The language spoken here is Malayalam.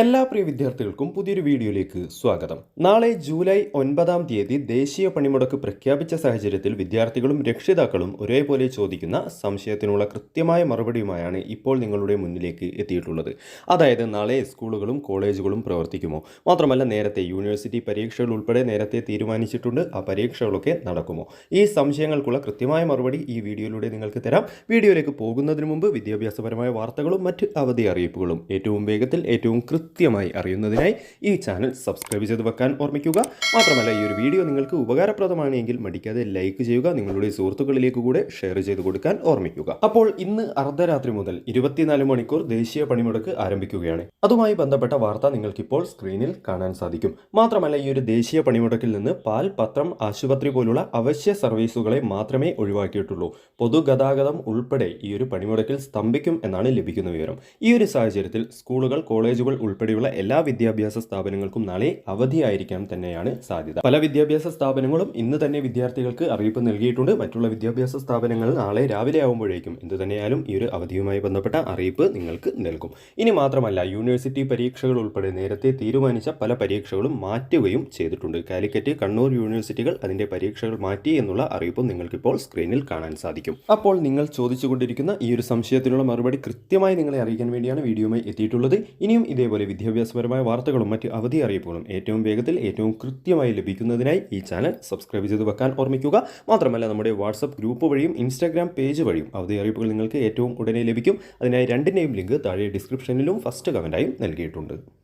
എല്ലാ പ്രിയ വിദ്യാർത്ഥികൾക്കും പുതിയൊരു വീഡിയോയിലേക്ക് സ്വാഗതം. നാളെ ജൂലൈ ഒൻപതാം തീയതി ദേശീയ പണിമുടക്ക് പ്രഖ്യാപിച്ച സാഹചര്യത്തിൽ വിദ്യാർത്ഥികളും രക്ഷിതാക്കളും ഒരേപോലെ ചോദിക്കുന്ന സംശയത്തിനുള്ള കൃത്യമായ മറുപടിയുമായാണ് ഇപ്പോൾ നിങ്ങളുടെ മുന്നിലേക്ക് എത്തിയിട്ടുള്ളത്. അതായത് നാളെ സ്കൂളുകളും കോളേജുകളും പ്രവർത്തിക്കുമോ? മാത്രമല്ല നേരത്തെ യൂണിവേഴ്സിറ്റി പരീക്ഷകൾ ഉൾപ്പെടെ നേരത്തെ തീരുമാനിച്ചിട്ടുണ്ട്. ആ പരീക്ഷകളൊക്കെ നടക്കുമോ? ഈ സംശയങ്ങൾക്കുള്ള കൃത്യമായ മറുപടി ഈ വീഡിയോയിലൂടെ നിങ്ങൾക്ക് തരാം. വീഡിയോയിലേക്ക് പോകുന്നതിന് മുമ്പ് വിദ്യാഭ്യാസപരമായ വാർത്തകളും മറ്റ് അവധി അറിയിപ്പുകളും ഏറ്റവും വേഗത്തിൽ ഏറ്റവും കൃത്യമായി അറിയുന്നതിനായി ഈ ചാനൽ സബ്സ്ക്രൈബ് ചെയ്ത് വെക്കാൻ ഓർമ്മിക്കുക. മാത്രമല്ല ഈ ഒരു വീഡിയോ നിങ്ങൾക്ക് ഉപകാരപ്രദമാണെങ്കിൽ മടിക്കാതെ ലൈക്ക് ചെയ്യുക നിങ്ങളുടെ സുഹൃത്തുക്കളിലേക്ക് കൂടെ ഷെയർ ചെയ്ത് കൊടുക്കാൻ ഓർമ്മിക്കുക. അപ്പോൾ ഇന്ന് അർദ്ധരാത്രി മുതൽ ഇരുപത്തിനാല് മണിക്കൂർ ദേശീയ പണിമുടക്ക് ആരംഭിക്കുകയാണ്. അതുമായി ബന്ധപ്പെട്ട വാർത്ത നിങ്ങൾക്കിപ്പോൾ സ്ക്രീനിൽ കാണാൻ സാധിക്കും. മാത്രമല്ല ഈ ഒരു ദേശീയ പണിമുടക്കിൽ നിന്ന് പാൽ പത്രം ആശുപത്രി പോലുള്ള അവശ്യ സർവീസുകളെ മാത്രമേ ഒഴിവാക്കിയിട്ടുള്ളൂ. പൊതുഗതാഗതം ഉൾപ്പെടെ ഈ ഒരു പണിമുടക്കിൽ സ്തംഭിക്കും എന്നാണ് ലഭിക്കുന്ന വിവരം. ഈ ഒരു സാഹചര്യത്തിൽ സ്കൂളുകൾ കോളേജുകൾ ഉൾപ്പെടെയുള്ള എല്ലാ വിദ്യാഭ്യാസ സ്ഥാപനങ്ങൾക്കും നാളെ അവധിയായിരിക്കാൻ തന്നെയാണ് സാധ്യത. പല വിദ്യാഭ്യാസ സ്ഥാപനങ്ങളും ഇന്ന് തന്നെ വിദ്യാർത്ഥികൾക്ക് അറിയിപ്പ് നൽകിയിട്ടുണ്ട്. മറ്റുള്ള വിദ്യാഭ്യാസ സ്ഥാപനങ്ങൾ നാളെ രാവിലെ ആകുമ്പോഴേക്കും എന്ത് തന്നെയായാലും ഈ ഒരു അവധിയുമായി ബന്ധപ്പെട്ട അറിയിപ്പ് നിങ്ങൾക്ക് നൽകും. ഇനി മാത്രമല്ല യൂണിവേഴ്സിറ്റി പരീക്ഷകൾ ഉൾപ്പെടെ നേരത്തെ തീരുമാനിച്ച പല പരീക്ഷകളും മാറ്റുകയും ചെയ്തിട്ടുണ്ട്. കാലിക്കറ്റ് കണ്ണൂർ യൂണിവേഴ്സിറ്റികൾ അതിന്റെ പരീക്ഷകൾ മാറ്റി എന്നുള്ള അറിയിപ്പും നിങ്ങൾക്കിപ്പോൾ സ്ക്രീനിൽ കാണാൻ സാധിക്കും. അപ്പോൾ നിങ്ങൾ ചോദിച്ചുകൊണ്ടിരിക്കുന്ന ഈ ഒരു സംശയത്തിനുള്ള മറുപടി കൃത്യമായി നിങ്ങളെ അറിയിക്കാൻ വേണ്ടിയാണ് വീഡിയോയുമായി എത്തിയിട്ടുള്ളത്. ഇനിയും ഇതേപോലെ വിദ്യാഭ്യാസപരമായ വാർത്തകളും മറ്റ് അവധി അറിയിപ്പുകളും ഏറ്റവും വേഗത്തിൽ ഏറ്റവും കൃത്യമായി ലഭിക്കുന്നതിനായി ഈ ചാനൽ സബ്സ്ക്രൈബ് ചെയ്ത് വെക്കാൻ ഓർമ്മിക്കുക. മാത്രമല്ല നമ്മുടെ വാട്സപ്പ് ഗ്രൂപ്പ് വഴിയും ഇൻസ്റ്റാഗ്രാം പേജ് വഴിയും അവധി അറിയിപ്പുകൾ നിങ്ങൾക്ക് ഏറ്റവും ഉടനെ ലഭിക്കും. അതിനായി രണ്ടിന്റെയും ലിങ്ക് താഴെ ഡിസ്ക്രിപ്ഷനിലും ഫസ്റ്റ് കമന്റായും നൽകിയിട്ടുണ്ട്.